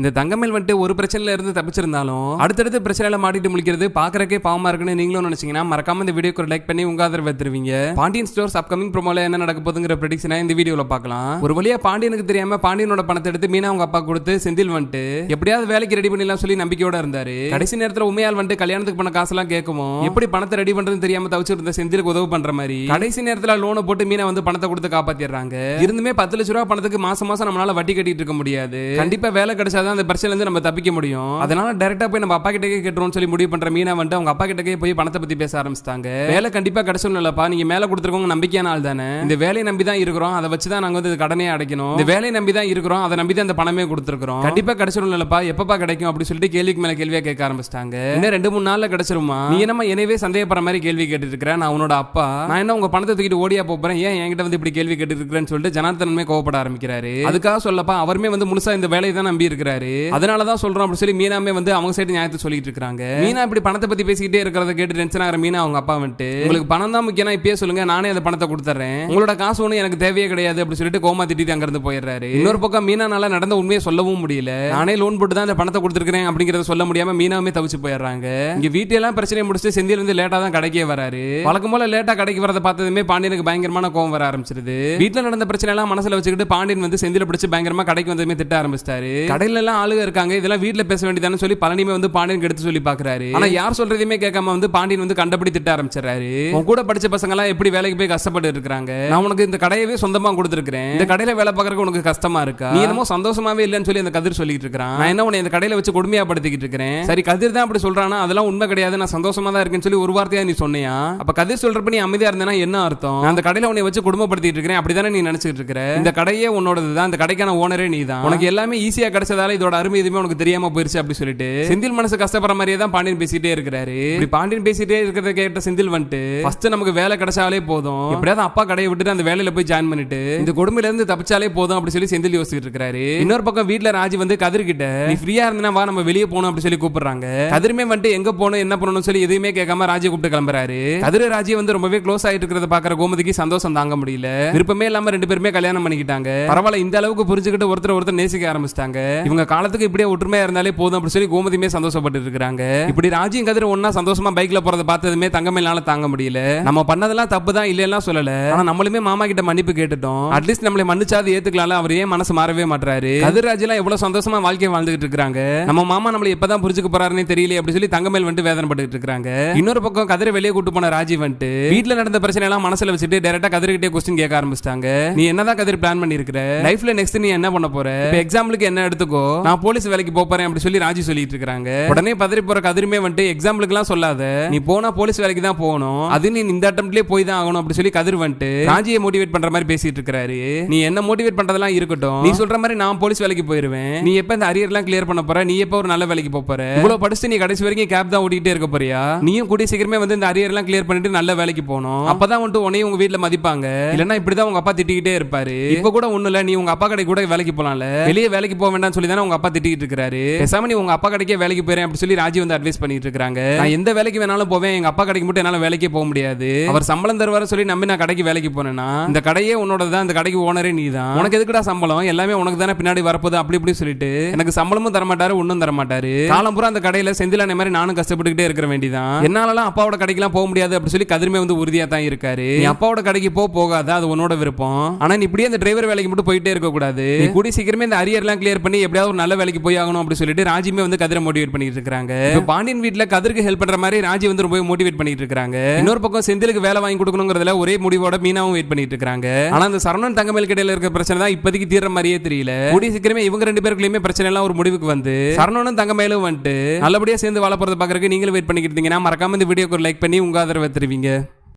இந்த தங்கமேல் வந்துட்டு ஒரு பிரச்சனையில இருந்து தப்பிச்சிருந்தாலும் அடுத்தடுத்து பிரச்சனையில மாட்டிட்டு முழிக்கிறது பாக்குறக்கே பாவமா இருக்குன்னு நீங்களும் நினைச்சீங்கன்னா மறக்காம இந்த வீடியோக்கு ஒரு லைக் பண்ணி உங்க ஆதரவு தருவீங்க. பாண்டியன் ஸ்டோர்ஸ் அப்கமிங் ப்ரோமோல என்ன நடக்க போதுங்கிற ப்ரெடிக்ஷனை இந்த வீடியோல பார்க்கலாம். ஒரு வழியா பாண்டியனுக்கு தெரியாம பாண்டியனோட பணத்தை எடுத்து மீனா அவங்க அப்பா கொடுத்து செந்தில் வந்துட்டு எப்படியாவது வேலைக்கு ரெடி பண்ணிடலாம் சொல்லி நம்பிக்கையோட இருந்தாரு. கடைசி நேரத்துல உண்மையால் வந்துட்டு கல்யாணத்துக்கு பண்ண காசெல்லாம் கேட்கவும் எப்படி பணத்தை ரெடி பண்றதுன்னு தெரியாம தவிச்சிருந்த செந்திலுக்கு உதவு பண்ற மாதிரி? கடைசி நேரத்துல லோனை போட்டு மீனா வந்து பணத்தை கொடுத்து காப்பாத்திடுறாங்க. இருந்துமே பத்து லட்ச ரூபா பணத்துக்கு மாசம் மாசம் நம்மளால வட்டி கட்டிட்டு இருக்க முடியாது. கண்டிப்பா வேலை கிடைச்சாதான் அந்த பிரச்சனை இருந்து நம்ம தப்பிக்க முடியும். அதனால டைரக்டா போய் நம்ம அப்பா கிட்டே கேட்டுறோம்னு சொல்லி முடிவு பண்ற மீனா வந்துட்டு அவங்க அப்பா கிட்டே போய் பணத்தை பத்தி பேச ஆரம்பிச்சிட்டாங்க. வேலை கண்டிப்பா கிடைச்சணும் இல்லப்பா. நீங்க மேல கொடுத்துருக்கவங்க நம்பிக்கையான ஆள் தானே? இந்த வேலையை நம்பி தான் இருக்கிறோம். அதை வச்சு தான் நாங்க வந்து கடனே அடைக்கணும். இந்த வேலையை நம்பி தான் இருக்கிறோம். அதை நம்பி தான் இந்த பணமே கொடுத்துருக்கோம் கண்டிப்பா கிடைச்சிடும் இல்லப்பா. எப்பப்பா கிடைக்கும் அப்படி சொல்லிட்டு கேள்விக்கு மேல கேள்வியா கேட்க ஆரம்பிச்சிட்டாங்க. இன்னும் ரெண்டு மூணு நாள்ல கிடைச்சிருமா? நீ என்னமா எனவே சந்தேகப்படுற மாதிரி கேள்வி கேட்டு இருக்கிறேன் நான் உன்னோட அப்பா. நான் என்ன உங்க பணத்தை தூக்கிட்டு ஓடியா போறேன்? ஏன் என்கிட்ட வந்து இப்படி கேள்வி கேட்டு இருக்கிறேன்னு சொல்லிட்டு ஜனார்த்தனமே கோவப்பட ஆரம்பிக்கிறாரு. அதுக்காக சொல்லப்பா அவருமே வந்து முழுசா இந்த வேலையை தான் நம்பி இருக்கிறாரு. அதனால தான் சொல்றோம் அப்படி சொல்லி மீனாமே வந்து அவங்க சைடு நியாயத்தை சொல்லிட்டு இருக்காங்க மீனா இப்படி பணத்தை பத்தி பேசிக்கிட்டே இருக்கிறத கேட்டு டென்ஷன் ஆகிற மீனா அவங்க அப்பா வந்துட்டு உங்களுக்கு பணம் தான் முக்கியம் இப்பயே சொல்லுங்க நானே அந்த பணத்தை கொடுத்துறேன் உங்களோட காசு ஒண்ணு எனக்கு தேவையே கிடையாது அப்படி சொல்லிட்டு கோமா திட்டிட்டு அங்க இருந்து போயிடுறாரு. இன்னொரு பக்கம் மீனானால நடந்த உண்மையை சொல்லவும் முடியல. நானே லோன் போட்டு தான் இந்த பணத்தை கொடுத்துருக்கேன் அப்படிங்கறத சொல்ல முடியாம மீனாவுமே தவிச்சு போயிடுறாங்க. இங்க வீட்டெல்லாம் பிரச்சனையை முடிச்சுட்டு செந்தில் வந்து லேட்டா தான் கடைக்கே வராரு. வழக்கம் போல லேட்டா கடைக்கு வரதை பார்த்ததுமே பாண்டியனுக்கு பயங்கரமான கோவம் வர ஆரம்பிச்சிருது. வீட்டுல நடந்த பிரச்சனை எல்லாம் மனசுல வச்சுக்கிட்டு பாண்டியன் வந்து செந்தில பிடிச்சு பயங்கரமா கடைக்கு வந்ததுமே திட்ட ஆரம்பிச்சிட்டாரு. கடையில எல்லாம் ஆளுங்க இருக்காங்க இதெல்லாம் வீட்டுல பேச வேண்டியதானு சொல்லி பழனிமே வந்து பாண்டியனுக்கு எடுத்து சொல்லி பாக்குறாரு. ஆனா யார் சொல்றதையுமே கேட்காம வந்து பாண்டியன் வந்து கண்டபடி திட்ட ஆரம்பிச்சிடறாரு. உன் கூட படிச்ச பசங்க எல்லாம் எப்படி வேலைக்கு போய் கஷ்டப்பட்டு இருக்காங்க நான் உனக்கு இந்த கடையவே சொந்தமா கொடுத்துருக்கேன் இந்த கடையில வேலை பார்க்கறதுக்கு உனக்கு கஷ்டமா இருக்கா? நீ என்னமோ சந்தோஷமாவே இல்லைன்னு சொல்லி அந்த கதிர் சொல்லிட்டு இருக்கான் நான் என்ன உன்னை இந்த கடையில வச்சு கொடுமையா படுத்திக்கிட்டு இருக்கிறேன்? சரி கதிர் தான் அப்படி சொல்றானா? அதெல்லாம் உண்மை கிடையாது நான் சந்தோஷமா தான் இருக்கேன்னு சொல்லி ஒரு வார்த்தையா நீ சொன்னியா? அப்ப கதிர் சொல்றப்ப நீ அமைதியா இருந்தேன்னா என்ன அர்த்தம்? அந்த கடையில உன்னை வச்சு குடும்பப்படுத்திட்டு இருக்கிறேன் அப்படிதானே நீ நினைச்சிட்டு இருக்கிற? இந்த கடையே உன்னோடது தான் இந்த கடைக்கான ஓனரே நீ தான் உனக்கு எல்லாமே ஈஸியா கிடைச்சதால இதோட அருமை எதுவுமே உனக்கு தெரியாம போயிருச்சு அப்படி சொல்லிட்டு செந்தில் மனசு கஷ்டப்படுற மாதிரியே தான் பாண்டியன் பேசிட்டே இருக்கிறாரு. இப்படி பாண்டியன் பேசிட்டே இருக்கிறத கேட்ட செந்தில் வந்துட்டு ஃபர்ஸ்ட் நமக்கு வேலை கிடைச்சாலே போதும். எப்படியாவது அப்பா கடையை விட்டுட்டு அந்த வேலையில போய் ஜாயின் பண்ணிட்டு இந்த கொடுமையில இருந்து தப்பிச்சாலே போதும் அப்படி சொல்லி செந்தில் யோசிச்சுட்டு இருக்காரு இன்னொரு பக்கம் வீட்டுல ராஜி வந்து கதிர் கிட்ட நீ ஃப்ரீயா இருந்தா வா நம்ம வெளியே போகணும் அப்படி சொல்லி கூப்பிடுறாங்க. கதிருமே வந்துட்டு எங்க போகணும் என்ன பண்ணணும்னு சொல்லி எதுவுமே கேட்காம ராஜி கூப்பிட்டு கிளம்புறாரு. கதிர ராஜி வந்து ரொம்பவே க்ளோஸ் ஆயிட்டு இருக்கிறத பாக்குற கோமதிக்கு சந்தோஷம் தாங்க முடியல. விருப்பமே இல்லாம ரெண்டு பேருமே கல்யாணம் பண்ணிக்கிட்டாங்க. பரவாயில்ல இந்த அளவுக்கு புரிஞ்சுக்கிட்டு ஒருத்தர் ஒருத்தர் நேசிக்க ஆரம்பிச்சிட்டாங்க. இவங்க காலத்துக்கு இப்படியே ஒற்றுமையா இருந்தாலே போதும் அப்படி சொல்லி கோமதியுமே சந்தோஷப்பட்டு இருக்காங்க இப்படி ராஜியும் கதிர் ஒன்னா சந்தோஷமா பைக்ல போறத பார்த்ததுமே தங்கமேலால தாங்க முடியல. நம்ம பண்ணதெல்லாம் தப்பு தான் இல்லையெல்லாம் சொல்லல. ஆனா நம்மளுமே மாமா கிட்ட மன்னிப்பு கேட்டுட்டோம். அட்லீஸ்ட் நம்மளை மன்னிச்சாது ஏத்துக்கலாம் அவர் ஏன் மனசு மாறவே மாட்டாரு கதிர்ராஜ் எல்லாம் எவ்வளவு சந்தோஷமா வாழ்க்கையை வாழ்ந்துகிட்டு இருக்காங்க நம்ம மாமா நம்மளை எப்பதான் புரிஞ்சுக்க போறாருன்னு தெரியல அப்படி சொல்லி தங்கமேல் வந்துட்டு வேதனைப்பட்டு இருக்காங்க இன்னொரு பக்கம் கதிரை வெளியே கூட்டு போன ராஜி வந்துட்டு வீட்டுல நடந்த பிரச்சனை எல்லாம் மனசுல வச்சுட்டு டேரக்டா கதிர்கிட்டே கொஸ்டின் கேட்க ஆரம்பிச்சிட்டாங்க. நீ என்னதான் கதிர் பிளான் பண்ணிருக்கிற லைஃப்ல நெக்ஸ்ட் நீ என்ன பண்ண போற? எக்ஸாம்பிளுக்கு என்ன எடுத்துக்கோ? நான் போலீஸ் வேலைக்கு போறேன் அப்படி சொல்லி ராஜி சொல்லிட்டு இருக்காங்க உடனே பதறி போற கதிருமே வந்துட்டு எக்ஸாம்பிளுக்கு எல்லாம் சொல்லாத. நீ போனா போலீஸ் வேலைக்கு தான் போகணும். அது நீ இந்த அட்டம்ப்ட்லயே போய் தான் ஆகணும் அப்படி சொல்லி கதிர் வந்துட்டு ராஜியை மோட்டிவேட் பண்ற மாதிரி பேசிட்டு இருக்காரு நீ என்ன மோட்டிவேட் பண்றதெல்லாம் இருக்கட்டும். நீ சொல்ற மாதிரி நான் போலீஸ் வேலைக்கு போயிருவேன். நீ எப்ப இந்த அரியர் எல்லாம் கிளியர் பண்ண போற? நீ எப்ப ஒரு நல்ல வேலைக்கு போற? இவ்வளவு படிச்சு நீ கடைசி வரைக்கும் கேப் தான் ஓட்டிட்டே இருக்க போறியா? நீயும் கூடிய சீக்கிரமே வந்து இந்த அரியர் எல்லாம் கிளியர் பண்ணிட்டு நல்ல வேலைக்கு போகணும். அப்பதான் வந்துட்டு உன்னையும் உங்க வீட்டுல மதிப்பாங்க. இல்லன்னா இப்படிதான் உங்க அப்பா திட்டிக்கிட்டே இருப்பாரு. இப்ப கூட ஒண்ணு இல்ல. நீ உங்க அப்பா கடை கூட வேலைக்கு போலாம்ல. வெளியே வேலைக்கு போக வேண்டாம்னு சொல்லி தானே உங்க அப்பா திட்டிட்டு இருக்காரு பேசாம நீ உங்க அப்பா கடைக்கே வேலைக்கு போறேன் அப்படி சொல்லி ராஜி வந்து அட்வைஸ் பண்ணிட்டு இருக்காங்க நான் எந்த வேலைக்கு வேணாலும் போவேன். எங்க அப்பா கடைக்கு மட்டும் என்னால வேலைக்கே போக முடியாது. அவர் சம்பளம் தருவார சொல்லி நம்பி நான் கடைக்கு வேலைக்கு போனேன்னா இந்த கடையே உன்னோட தான். இந்த கடைக்கு ஓனரே நீ தான் உனக்கு எதுக்குடா சம்பளம்? எல்லாமே உனக்கு தானே பின்னாடி வரப்போகுது. அப்படி இப்படி சொல்லிட்டு எனக்கு சம்பளமும் தர மாட்டாரு ஒன்னும் தர மாட்டாரு காலம் பூரா அந்த கடையில செந்திலான மாதிரி நானும் கஷ்டப்பட்டுக்கிட்டே இருக்கிற வேண்டிதான். என்னாலலாம் அப்பாவோட கடைக்கெல்லாம் போக முடியாது அப்படி சொல்லி கதிர்மே வந்து உறுதியா தான் இருக்காரு. நீ அப்பாவோட கடைக்கு போ போகாத. அது உன்னோட விருப்பம். ஆனா நீ இப்படியே அந்த டிரைவர் வேலைக்கு மட்டும் போயிட்டே இருக்க கூடாது நீ கூடி சீக்கிரமே இந்த அரியர் எல்லாம் கிளியர் பண்ணி எப்படியாவது ஒரு நல்ல வேலைக்கு போய் ஆகணும் அப்படி சொல்லிட்டு ராஜிமே வந்து கதிரை மோட்டிவேட் பண்ணிட்டு இருக்காங்க பாண்டியன் வீட்ல கதிருக்கு ஹெல்ப் பண்ற மாதிரி ராஜி வந்து ரொம்ப மோட்டிவேட் பண்ணிட்டு இருக்காங்க இன்னொரு பக்கம் செந்திலுக்கு வேலை வாங்கி கொடுக்கணுங்கிறதுல ஒரே முடிவோட மீனாவும் வெயிட் பண்ணிட்டு இருக்காங்க ஆனா அந்த சரவணன் தங்கமேல் கிடையில இருக்க பிரச்சனை தான் இப்போதைக்கு தீர்ற மாதிரியே தெரியல. கூடிய சீக்கிரமே இவங்க ரெண்டு பேருக்குள்ளயுமே பிரச்சனை எல்லாம் ஒரு முடிவுக்கு வந்து சரவணனும் தங்கமேலும் வந்துட்டு நல்லபடியா சேர்ந்து வாழ போறதை பாக்குறதுக்கு நீங்களும் வெயிட் பண்ணிக்கிட்டு இருந்தீங்கன்னா மறக்காம இந்த வீடியோக்கு லைக் பண்ணி உங்க ஆதரவை தருவீங்க.